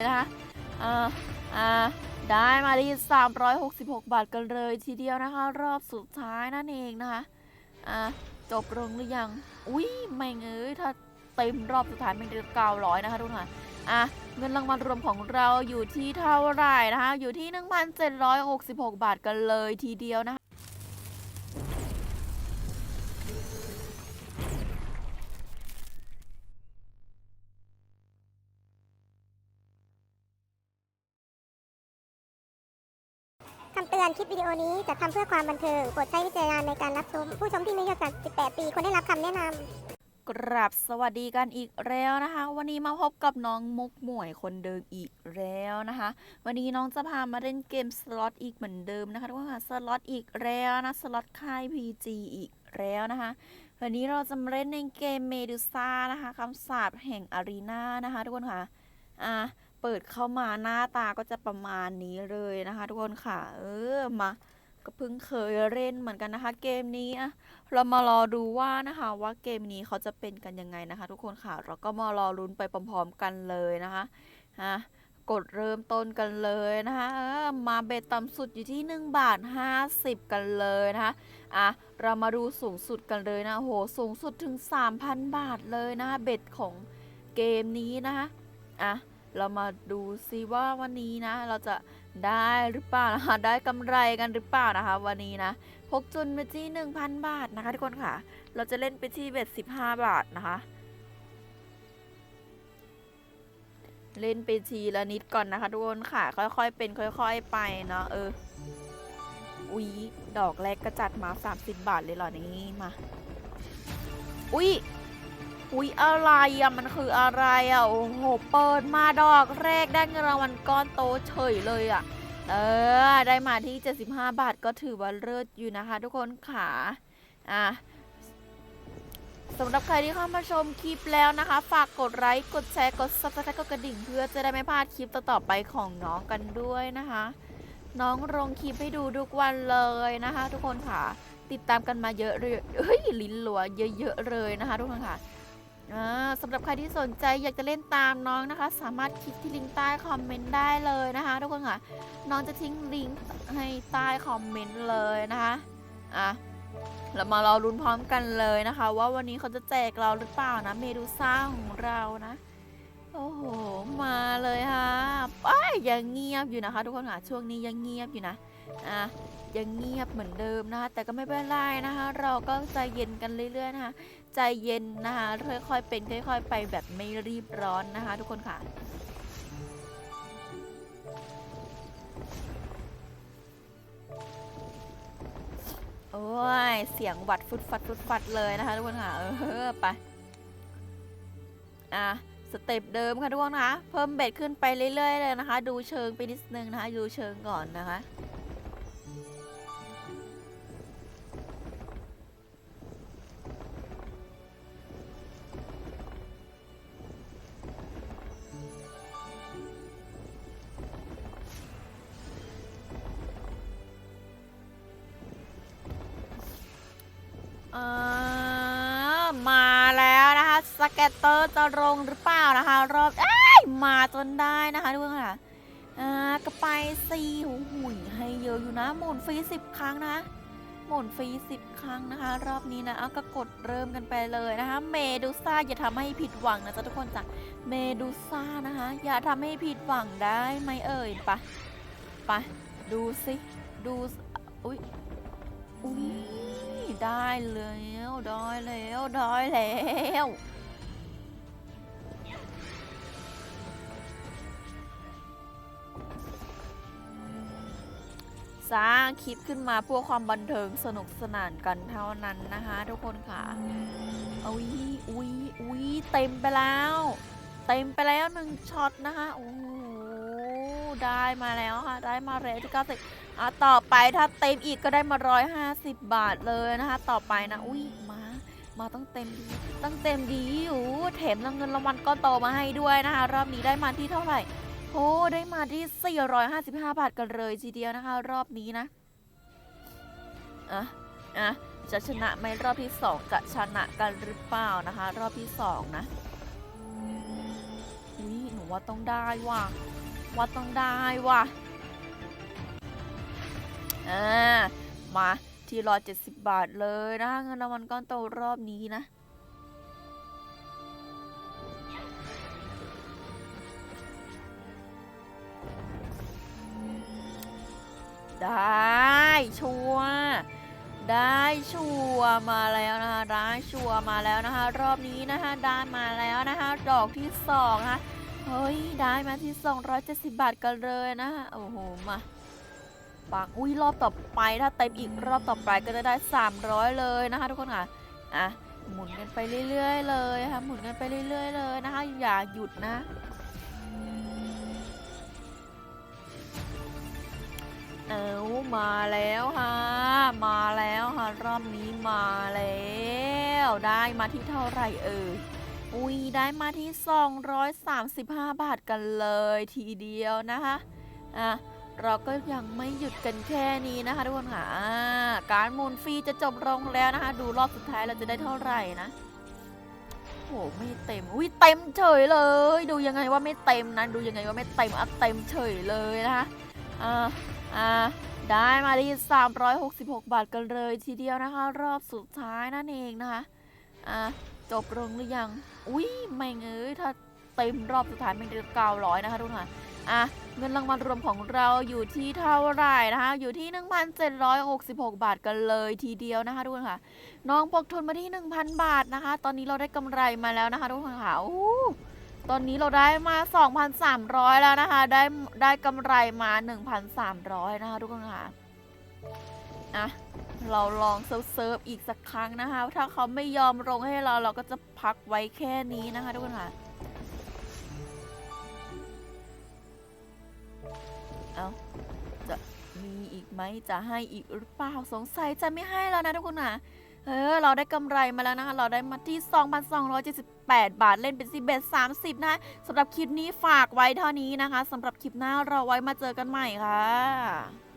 นะคะอ่าอ่าได้มาที่366 บาทกันเลยทีเดียวนะคะ รอบสุดท้ายนั่นเองนะคะอ่าจบลงหรือยัง อุ้ยไม่เงยถ้าเต็มรอบสุดท้ายมันจะ900นะคะทุกท่านอะเงินรางวัลรวมของเราอยู่ที่เท่าไหร่นะคะ อยู่ที่ 1,766 บาทกันเลยทีเดียวนะคะ คำเตือนคลิปวิดีโอนี้จะทำเพื่อความบันเทิงโปรดใช้วิจารณญาณในการรับชม ผู้ชมที่มีอายุต่ำ18 ปีควรได้รับคำแนะนำกราบสวัสดีกันอีกแล้วนะคะ วันนี้มาพบกับน้องมุกหมวยคนเดิมอีกแล้วนะคะ วันนี้น้องจะพามาเล่นเกมสล็อตอีกเหมือนเดิมนะคะทุกคนค่ะสล็อตอีกแล้วนะสล็อตค่าย PG อีกแล้วนะคะ วันนี้เราจะมาเล่นในเกมเมดูซ่านะคะคำสาปแห่งอารีนานะคะทุกคนค่ะอะ เปิดเข้ามาหน้าตาก็จะประมาณนี้เลยนะคะ ทุกคนค่ะ เออมาก็เพิ่งเคยเล่นเหมือนกันนะคะ เกมนี้อะเรามารอดูว่านะคะว่าเกมนี้เขาจะเป็นกันยังไงนะคะ ทุกคนค่ะ เราก็มารอลุ้นไปพร้อมๆกันเลยนะคะฮะกดเริ่มต้นกันเลยนะคะออมาเบ็ดต่ำสุดอยู่ที่ 1 บาท 50 กันเลยนะคะอะเรามาดูสูงสุดกันเลยนะโหสูงสุดถึง 3,000 บาทเลยนะคะเบ็ดของเกมนี้นะคะอะ เรามาดูซิว่าวันนี้นะ เราจะได้หรือเปล่านะคะ ได้กำไรกันหรือเปล่านะคะ วันนี้นะพกจุนไปที่1,000บาทนะคะทุกคนค่ะ เราจะเล่นไปที่เบ็ด15บาทนะคะ เล่นไปทีละนิดก่อนนะคะทุกคนค่ะ ค่อยๆเป็นค่อย ๆ ไปเนาะเอออุ๊ยดอกแรกก็จัดมา 30 บาทเลยเหรอนี่มา อุ๊ย อุ๊ยอะไรอะมันคืออะไรอะโอ้โหเปิดมาดอกแรกได้เงินรางวัลก้อนโตเฉยเลยอะเออ ได้มาที่ 75 บาทก็ถือว่าเลิศอยู่นะคะ ทุกคนค่ะอะสำหรับใครที่เข้ามาชมคลิปแล้วนะคะ ฝากกดไลค์กดแชร์กด subscribe กดกระดิ่ง เพื่อจะได้ไม่พลาดคลิปต่อๆไปของน้องกันด้วยนะคะ น้องลงคลิปให้ดูทุกวันเลยนะคะ ทุกคนค่ะ ติดตามกันมาเยอะเลยเฮ้ยลิ้นหลัวเยอะๆเลยนะคะ ทุกคนค่ะ อ่าสำหรับใครที่สนใจอยากจะเล่นตามน้องนะคะ สามารถคลิกที่ลิงก์ใต้คอมเมนต์ได้เลยนะคะทุกคนค่ะ น้องจะทิ้งลิงก์ให้ใต้คอมเมนต์เลยนะคะอะเรามารอรุ้นพร้อมกันเลยนะคะ ว่าวันนี้เขาจะแจกเราหรือเปล่านะเมดูซ่าของเรานะ โอ้โห มาเลยค่ะป้ายยังเงียบอยู่นะคะ ทุกคนค่ะช่วงนี้ยังเงียบอยู่นะ อะยังเงียบเหมือนเดิมนะคะ แต่ก็ไม่เป็นไรนะคะ เราก็ใจเย็นกันเรื่อยๆนะคะ ใจเย็นนะคะ ค่อยๆเป็นค่อยๆไปแบบไม่รีบร้อนนะคะ ทุกคนค่ะ โอ้ย เสียงหวัดฟุดฟัดฟุดฟัดเลยนะคะ ทุกคนค่ะ เออไป อะ สเต็ปเดิมค่ะทุกคนคะ เพิ่มเบ็ดขึ้นไปเรื่อยๆเลยนะคะ ดูเชิงไปนิดนึงนะคะ ดูเชิงก่อนนะคะ เกตเตอร์จะลงหรือเปล่านะคะ รอบเอ้ยมาจนได้นะคะทุกคนค่ะอ่าก็ไปซีหูหุ่ยให้เยอะอยู่นะ หมุนฟรีสิบครั้งนะ หมุนฟรีสิบครั้งนะคะ รอบนี้นะเอาก็กดเริ่มกันไปเลยนะคะ เมดูซ่าอย่าทำให้ผิดหวังนะจ๊ะทุกคนจ้ะเมดูซ่านะคะ อย่าทำให้ผิดหวังได้ไหมเอ่ยปะปะดูสิดูอุ้ยอุ้ยได้แล้วได้แล้วได้แล้ว สร้างคลิปขึ้นมาเพื่อความบันเทิงสนุกสนานกันเท่านั้นนะคะ ทุกคนค่ะอุ้ยอุ้ยอุ้ยเต็มไปแล้ว เต็มไปแล้วหนึ่งช็อตนะคะโอ้โหได้มาแล้วค่ะ ได้มาแล้วที่เก้าสิบอะต่อไปถ้าเต็มอีกก็ได้มาร้อยห้าสิบบาทเลยนะคะ ต่อไปนะอุ้ยมามาต้องเต็มดีต้องเต็มดีอยู่แถมเงินรางวัลก้อนโตมาให้ด้วยนะคะ รอบนี้ได้มาที่เท่าไหร่ โอ้ได้มาที่ 455 บาทกันเลยทีเดียวนะคะ รอบนี้นะอะอะจะชนะไหมรอบที่สองจะชนะกันหรือเปล่านะคะ รอบที่สองนะอุ้ยหนูว่าต้องได้ว่ะว่าต้องได้ว่ะอ่ามาที่ร้อยเจ็ดสิบบาทเลยนะคะเงินรางวัลก้อนโตรอบนี้นะ ได้ชัวได้ชัวมาแล้วนะคะได้ชัวมาแล้วนะคะ รอบนี้นะคะได้มาแล้วนะคะ ดอกที่สองนะคะเฮ้ยได้มาที่ 270 บาทกันเลยนะคะโอ้โหมาปังอุ้ยรอบต่อไปถ้าเต็มอีกรอบต่อไปก็จะได้ 300 เลยนะคะ ทุกคนค่ะอะหมุนกันไปเรื่อยๆเลยค่ะหมุนกันไปเรื่อย ๆ เลยนะคะอย่าหยุดนะ เอามาแล้วค่ะมาแล้วค่ะรอบนี้มาแล้ว ได้มาที่เท่าไหร่เอ่ยอุ้ยได้มาที่ 235 บาทกันเลยทีเดียวนะคะอะเราก็ยังไม่หยุดกันแค่นี้นะคะทุกคนค่ะการมุนฟรีจะจบลงแล้วนะคะ ดูรอบสุดท้ายเราจะได้เท่าไหร่นะโหไม่เต็มอุ้ยเต็มเฉยเลย ดูยังไงว่าไม่เต็มนะดูยังไงว่าไม่เต็มอะเต็มเฉยเลยนะคะ อ่าอ่าได้มาที่366 บาทกันเลยทีเดียวนะคะ รอบสุดท้ายนั่นเองนะคะอ่าจบลงหรือยัง อุ้ยไม่เงยถ้าเต็มรอบสุดท้ายมันจะเก้าร้อยนะคะทุกคนค่ะอะเงินรางวัลรวมของเราอยู่ที่เท่าไหร่นะคะ อยู่ที่ 1,766 บาทกันเลยทีเดียวนะคะทุกคนค่ะ น้องปกทุนมาที่ 1,000 บาทนะคะ ตอนนี้เราได้กำไรมาแล้วนะคะทุกคนค่ะอู้ ตอนนี้เราได้มา 2,300 แล้วนะคะ ได้ได้กำไรมา 1,300 นะคะทุกคนค่ะอะเราลองเซิร์ฟอีกสักครั้งนะคะ ถ้าเขาไม่ยอมลงให้เราเราก็จะพักไว้แค่นี้นะคะทุกคนค่ะ เอาจะมีอีกไหมจะให้อีกหรือเปล่าสงสัยจะไม่ให้แล้วนะทุกคนค่ะ เออ เราได้กำไรมาแล้วนะคะ เราได้มาที่ 8 บาทเล่นเป็น10เบส30 นะสำหรับคลิปนี้ฝากไว้เท่านี้นะคะสำหรับคลิปหน้าเราไว้มาเจอกันใหม่ค่ะ